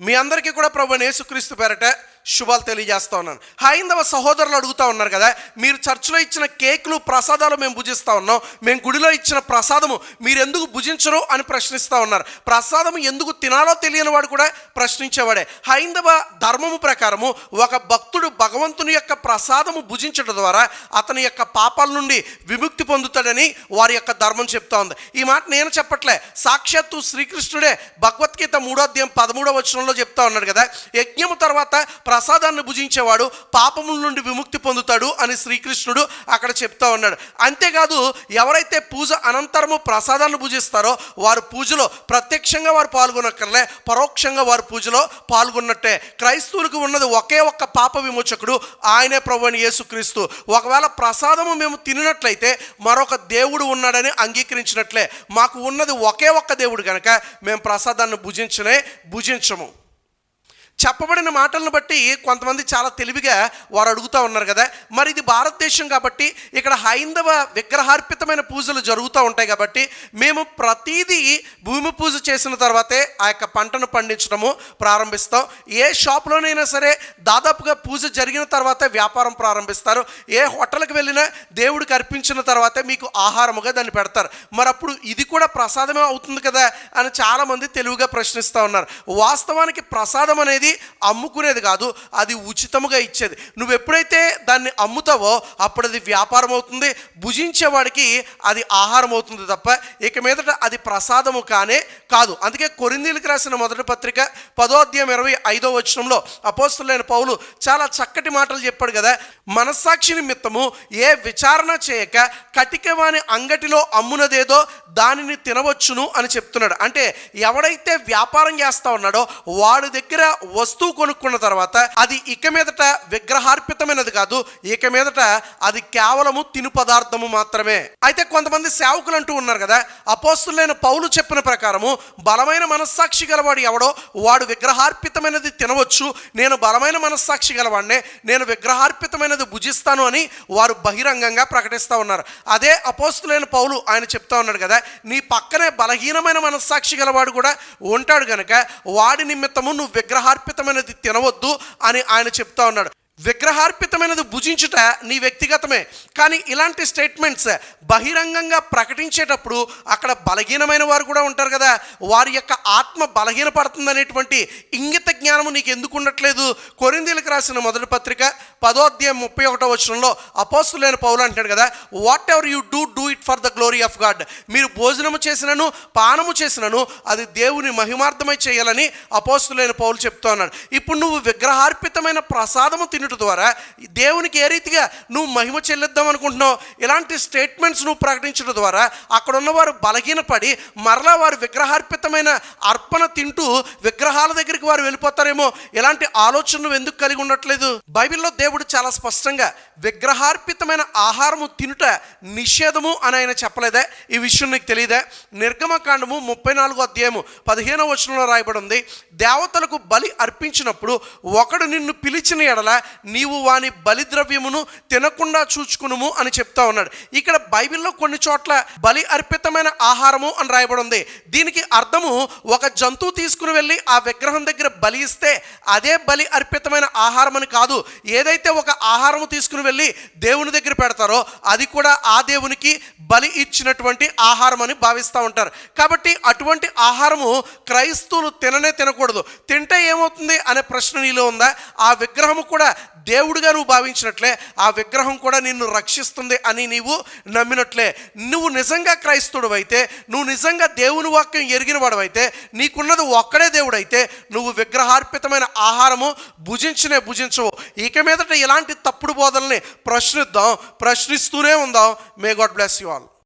మీ అందరికీ కూడా ప్రభు యేసుక్రీస్తు పేరట శుభాలు తెలియజేస్తా ఉన్నాను. హైందవ సహోదరులు అడుగుతా ఉన్నారు కదా మీరు చర్చిలో ఇచ్చిన కేకులు ప్రసాదాలు మేము భుజిస్తా ఉన్నాం. మేము గుడిలో ఇచ్చిన ప్రసాదము మీరు ఎందుకు భుజించరు అని ప్రశ్నిస్తూ ఉన్నారు. ప్రసాదం ఎందుకు తినాలో తెలియని వాడు కూడా ప్రశ్నించేవాడే. హైందవ ధర్మము ప్రకారము ఒక భక్తుడు భగవంతుని యొక్క ప్రసాదము భుజించడం ద్వారా అతని యొక్క పాపాల నుండి విముక్తి పొందుతాడని వారి యొక్క ధర్మం చెప్తా ఉంది. ఈ మాట నేను చెప్పట్లే. సాక్షాత్తు శ్రీకృష్ణుడే భగవద్గీత మూడో అధ్యాయం పదమూడవ వచనంలో చెప్తా ఉన్నాడు కదా యజ్ఞము తర్వాత ప్రసాదాన్ని భుజించేవాడు పాపముల నుండి విముక్తి పొందుతాడు అని శ్రీకృష్ణుడు అక్కడ చెప్తా ఉన్నాడు. అంతేకాదు ఎవరైతే పూజ అనంతరము ప్రసాదాన్ని భుజిస్తారో వారు పూజలో ప్రత్యక్షంగా వారు పాల్గొనక్కర్లే పరోక్షంగా వారు పూజలో పాల్గొన్నట్టే. క్రైస్తవులకు ఉన్నది ఒకే ఒక్క పాప విమోచకుడు ఆయనే ప్రభు అని యేసుక్రీస్తు. ఒకవేళ ప్రసాదము మేము తినినట్లయితే మరొక దేవుడు ఉన్నాడని అంగీకరించినట్లే. మాకు ఉన్నది ఒకే ఒక్క దేవుడు కనుక మేము ప్రసాదాన్ని భుజించనే భుజించము. చెప్పబడిన మాటలను బట్టి కొంతమంది చాలా తెలివిగా వారు అడుగుతూ ఉన్నారు కదా. మరి ఇది భారతదేశం కాబట్టి ఇక్కడ హైందవ విగ్రహార్పితమైన పూజలు జరుగుతూ ఉంటాయి కాబట్టి మేము ప్రతీదీ భూమి పూజ చేసిన తర్వాతే ఆ యొక్క పంటను పండించడము ప్రారంభిస్తాం. ఏ షాప్లోనైనా సరే దాదాపుగా పూజ జరిగిన తర్వాతే వ్యాపారం ప్రారంభిస్తారు. ఏ హోటల్కి వెళ్ళినా దేవుడికి అర్పించిన తర్వాతే మీకు ఆహారముగా దాన్ని పెడతారు. మరి అప్పుడు ఇది కూడా ప్రసాదమే అవుతుంది కదా అని చాలామంది తెలివిగా ప్రశ్నిస్తూ ఉన్నారు. వాస్తవానికి ప్రసాదం అనేది అమ్ముకునేది కాదు అది ఉచితముగా ఇచ్చేది. నువ్వు ఎప్పుడైతే దాన్ని అమ్ముతావో అప్పుడు అది వ్యాపారం అవుతుంది భుజించేవాడికి అది ఆహారం అవుతుంది తప్ప ఇక మీదట అది ప్రసాదము కానే కాదు. అందుకే కొరిందీలకు రాసిన మొదటి పత్రిక పదో అధ్యాయం ఇరవై ఐదో వచనంలో అపోస్తులైన పౌలు చాలా చక్కటి మాటలు చెప్పాడు కదా మనస్సాక్షి నిమిత్తము ఏ విచారణ చేయక కటికవాని అంగటిలో అమ్మునదేదో దానిని తినవచ్చును అని చెప్తున్నాడు. అంటే ఎవడైతే వ్యాపారం చేస్తా ఉన్నాడో వాడి దగ్గర వస్తువు కొనుక్కున్న తర్వాత అది ఇక మీదట విగ్రహార్పితమైనది కాదు ఇక మీదట అది కేవలము తిను పదార్థము మాత్రమే. అయితే కొంతమంది సేవకులు అంటూ ఉన్నారు కదా అపోస్తులైన పౌలు చెప్పిన ప్రకారము బలమైన మనస్సాక్షి గలవాడు ఎవడో వాడు విగ్రహార్పితమైనది తినవచ్చు నేను బలమైన మనస్సాక్షి గలవాడినే నేను విగ్రహార్పితమైనది భుజిస్తాను అని వారు బహిరంగంగా ప్రకటిస్తూ ఉన్నారు. అదే అపోస్తులైన పౌలు ఆయన చెప్తా ఉన్నాడు కదా నీ పక్కనే బలహీనమైన మనస్సాక్షి గలవాడు కూడా ఉంటాడు కనుక వాడి నిమిత్తము నువ్వు అర్పితమైనది తినవద్దు అని ఆయన చెప్తా ఉన్నాడు. విగ్రహార్పితమైనది భుజించుట నీ వ్యక్తిగతమే. కానీ ఇలాంటి స్టేట్మెంట్స్ బహిరంగంగా ప్రకటించేటప్పుడు అక్కడ బలహీనమైన వారు కూడా ఉంటారు కదా. వారి యొక్క ఆత్మ బలహీనపడుతుందనేటువంటి ఇంగిత జ్ఞానము నీకు ఎందుకు ఉండట్లేదు కొరిందీలకు రాసిన మొదటి పత్రిక పదో అధ్యాయం ముప్పై ఒకటో వచనంలో అపోస్తులైన పౌలు అంటాడు కదా whatever you do do it for the glory of God మీరు భోజనము చేసినను పానము చేసినను అది దేవుని మహిమార్థమై చేయాలని అపోస్తులైన పౌలు చెప్తూ ఉన్నాడు. ఇప్పుడు నువ్వు విగ్రహార్పితమైన ప్రసాదము తిని తినుట ద్వారా దేవునికి ఏ రీతిగా నువ్వు మహిమ చెల్లిద్దాం అనుకుంటున్నావు? ఇలాంటి స్టేట్మెంట్స్ నువ్వు ప్రకటించడం ద్వారా అక్కడ ఉన్నవారు బలహీనపడి మరలా వారు విగ్రహార్పితమైన అర్పణ తింటూ విగ్రహాల దగ్గరికి వారు వెళ్ళిపోతారేమో? ఇలాంటి ఆలోచన నువ్వు ఎందుకు కలిగి ఉండట్లేదు? బైబిల్లో దేవుడు చాలా స్పష్టంగా విగ్రహార్పితమైన ఆహారము తినుట నిషేధము అని ఆయన చెప్పలేదే? ఈ విషయం నీకు తెలియదే? నిర్గమకాండము ముప్పై నాలుగో అధ్యాయము పదిహేనవ వచనంలో రాయబడి ఉంది. దేవతలకు బలి అర్పించినప్పుడు ఒకడు నిన్ను పిలిచిన ఎడల నీవు వాని బలిద్రవ్యమును తినకుండా చూచుకునుము అని చెప్తా ఉన్నాడు. ఇక్కడ బైబిల్లో కొన్ని చోట్ల బలి అర్పితమైన ఆహారము అని రాయబడి ఉంది దీనికి అర్థము ఒక జంతువు తీసుకుని వెళ్ళి ఆ విగ్రహం దగ్గర బలి ఇస్తే అదే బలి అర్పితమైన ఆహారం అని కాదు. ఏదైతే ఒక ఆహారము తీసుకుని వెళ్ళి దేవుని దగ్గర పెడతారో అది కూడా ఆ దేవునికి బలి ఇచ్చినటువంటి ఆహారం అని భావిస్తూ ఉంటారు. కాబట్టి అటువంటి ఆహారము క్రైస్తవులు తిననే తినకూడదు. తింటే ఏమవుతుంది అనే ప్రశ్న నీలో ఉందా? ఆ విగ్రహము కూడా దేవుడిగా నువ్వు భావించినట్లే ఆ విగ్రహం కూడా నిన్ను రక్షిస్తుంది అని నీవు నమ్మినట్లే. నువ్వు నిజంగా క్రైస్తవుడు అయితే నువ్వు నిజంగా దేవుని వాక్యం ఎరిగిన వాడవైతే నీకున్నది ఒక్కడే దేవుడైతే నువ్వు విగ్రహార్పితమైన ఆహారము భుజించనే భుజించవు. ఇక మీదట ఇలాంటి తప్పుడు బోధనల్ని ప్రశ్నిద్దాం ప్రశ్నిస్తూనే ఉందాం. May God bless you all